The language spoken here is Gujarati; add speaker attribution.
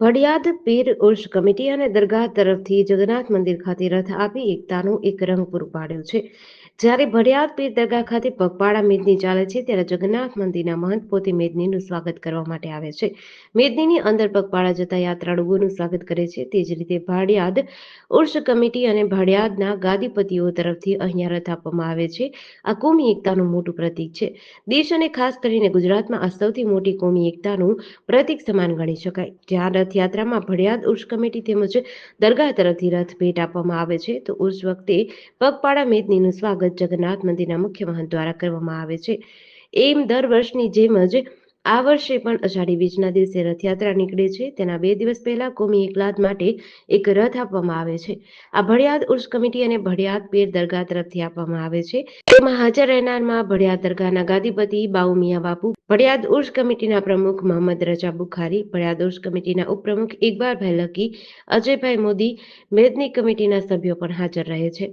Speaker 1: ભડિયાદ પીર ઉર્ષ કમિટી અને દરગાહ તરફથી જગન્નાથ મંદિર ખાતે રથ આપી એકતાનું એક રંગ પૂરું પાડ્યું છે. જ્યારે ભડિયાદ પીર દરગાહ ખાતે પગપાળા મેદની ચાલે છે, ત્યારે જગન્નાથ મંદિરના મહંત પોતે મેદનીનું સ્વાગત કરવા માટે આવે છે. મેદનીની અંદર પગપાળા જતા યાત્રાળુઓનું સ્વાગત કરે છે. તે જ રીતે ભાડિયાદ ઉર્ષ કમિટી અને ભાડિયાદના ગાદીપતિઓ તરફથી અહીંયા રથ આપવામાં આવે છે. આ કોમી એકતાનું મોટું પ્રતીક છે. દેશ અને ખાસ કરીને ગુજરાતમાં આ સૌથી મોટી કોમી એકતાનું પ્રતીક સમાન ગણી શકાય. જ્યાં રથયાત્રામાં ભડિયાદ ઉર્ષ કમિટી તેમજ દરગાહ તરફથી રથ ભેટ આપવામાં આવે છે, તો ઉર્ષ વખતે પગપાળા મેદનીનું સ્વાગત જગન્નાથ મંદિરના મુખ્ય મહંત દ્વારા કરવામાં આવે છે. એમ દર વર્ષની જેમ જ આ વર્ષે પણ અષાઢી બીજના દિવસે રથયાત્રા નીકળે છે. તેના બે દિવસ પહેલા કોમી એકલાદ માટે એક રથ આપવામાં આવે છે. આ ભડિયાદ ઉર્ષ કમિટી અને ભડિયાદ પીર દરગાહ તરફથી આપવામાં આવે છે. તેમાં હાજર રહેનારમાં ભડિયાદ દરગાહના ગાદીપતિ બાઉ મિયા બાપુ ભડિયાદ ઉર્ષ કમિટીના પ્રમુખ મોહમ્મદ રજા બુખારી ભડિયાદ ઉર્ષ કમિટીના ઉપપ્રમુખ ઇકબાલભાઈ લકી, અજયભાઈ મોદી, મેદની કમિટીના સભ્યો પણ હાજર રહે છે.